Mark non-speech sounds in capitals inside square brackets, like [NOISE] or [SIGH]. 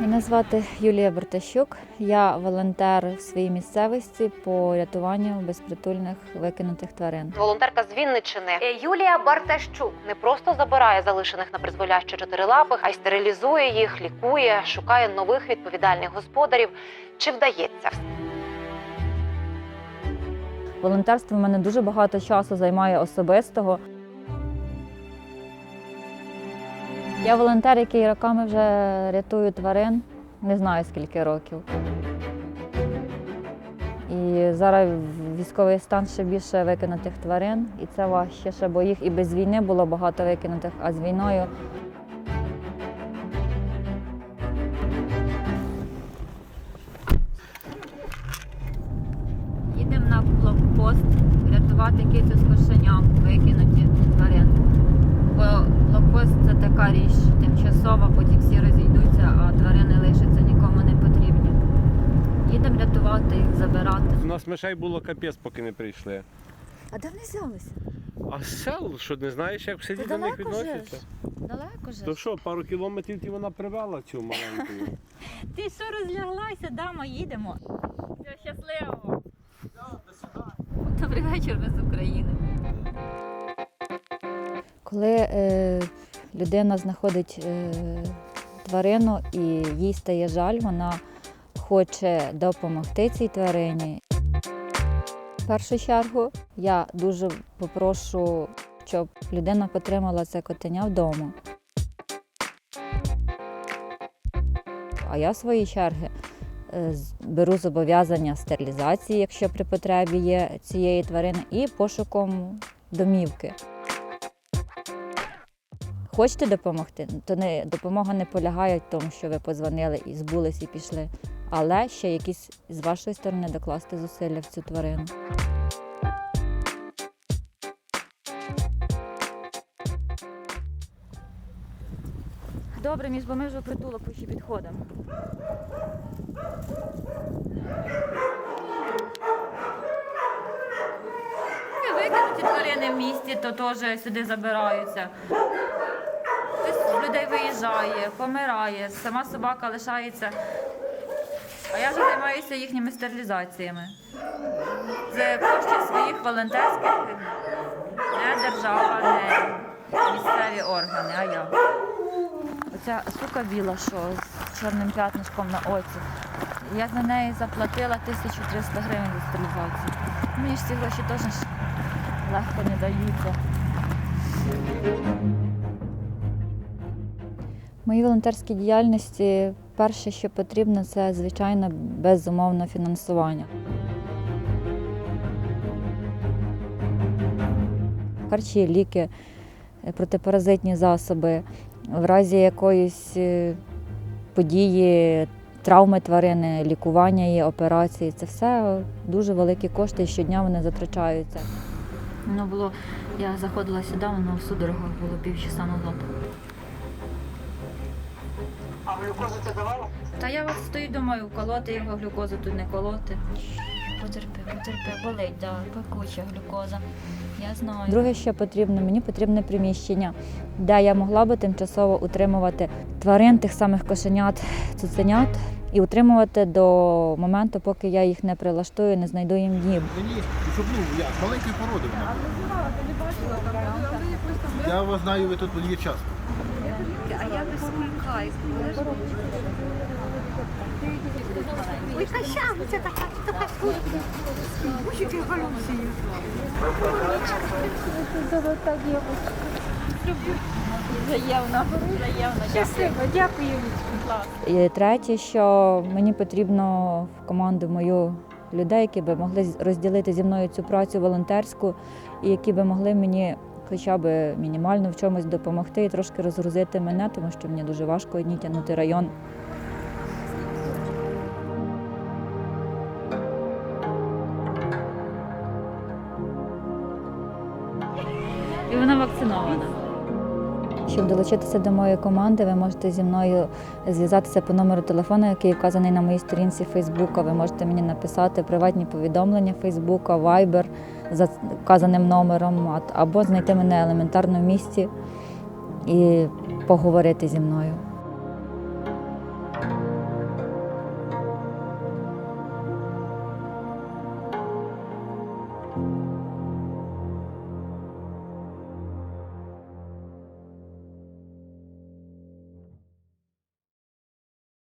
Мене звати Юлія Бертащук. Я волонтер в своїй місцевості по рятуванню безпритульних викинутих тварин. Волонтерка з Вінниччини Е, Юлія Бартащук не просто забирає залишених на призволяще чотирилапих, а й стерилізує їх, лікує, шукає нових відповідальних господарів. Чи вдається? Волонтерство в мене дуже багато часу займає особистого. Я волонтер, який роками вже рятую тварин, не знаю скільки років. І зараз військовий стан ще більше викинутих тварин, і це важче, ще, бо їх і без війни було багато викинутих, а з війною Їдемо на блокпост рятувати кицю з кошеням, викинуті тварин. Бо блокпост це така річ тимчасова, потім всі розійдуться, а тварини лишаться нікому не потрібні. Їдемо рятувати їх, забирати. У нас мишей було капець, поки не прийшли. А де вони взялися? А сел, що не знаєш, як в селі Ти до них далеко відносяться? Далеко ж. То що, пару кілометрів і вона привела цю маленьку. [LAUGHS] Ти що розляглася, дама, їдемо. Все, щасливо. Добрий вечір, ми з України. Коли е, людина знаходить е, тварину і їй стає жаль, вона хоче допомогти цій тварині. В першу чергу я дуже попрошу, щоб людина потримала це котеня вдома. А я в своїй черги е, беру зобов'язання стерилізації, якщо при потребі є цієї тварини, і пошуком домівки. Хочете допомогти? То не допомога не полягає в тому, що ви позвонили і збулись і пішли, але ще якісь з вашої сторони докласти зусилля в цю тварину. Добре, між, бо ми вже в притулок ще підходимо. Викинуті тварини в місті, то теж сюди забираються. Людей виїжджає, помирає, сама собака лишається. А я вже займаюся їхніми стерилізаціями. З коштів своїх волонтерських, не держава, не місцеві органи, а я. Оця сука біла, що з чорним п'ятнишком на оці. Я за неї заплатила 1300 гривень за стерилізацію. Мені ж ці гроші теж легко не даються. Моїй волонтерській діяльності перше, що потрібно, це звичайно безумовно фінансування. Харчі, ліки, е, протипаразитні засоби. В разі якоїсь е, події, травми тварини, лікування її, операції це все дуже великі кошти, і щодня вони затрачаються. Воно було, я заходила сюди, воно в судорогах було півчаса назад. Глюкозу ти давала? Та я от стою, думаю, колоти його глюкозу тут не колоти. Потерпи, потерпи, болить, да, пекуча глюкоза. Я знаю. Друге, що потрібно, мені потрібне приміщення, де я могла би тимчасово утримувати тварин, тих самих кошенят, цуценят, і утримувати до моменту, поки я їх не прилаштую, не знайду їм дім. Мені, щоб ну, я маленької породи вона. Я вас знаю, ви тут є часто. Ой, качавиця така, така скучна. Мужики голюсію. Заєвно, заєвно. Щасливо, дякую. І третє, що мені потрібно в команду мою людей, які би могли розділити зі мною цю працю волонтерську, і які би могли мені хоча б мінімально в чомусь допомогти і трошки розгрузити мене, тому що мені дуже важко одні тягнути район. І вона вакцинована. Щоб долучитися до моєї команди, ви можете зі мною зв'язатися по номеру телефону, який вказаний на моїй сторінці Фейсбука. Ви можете мені написати приватні повідомлення Фейсбука, Viber, за вказаним номером, або знайти мене елементарно в місті і поговорити зі мною.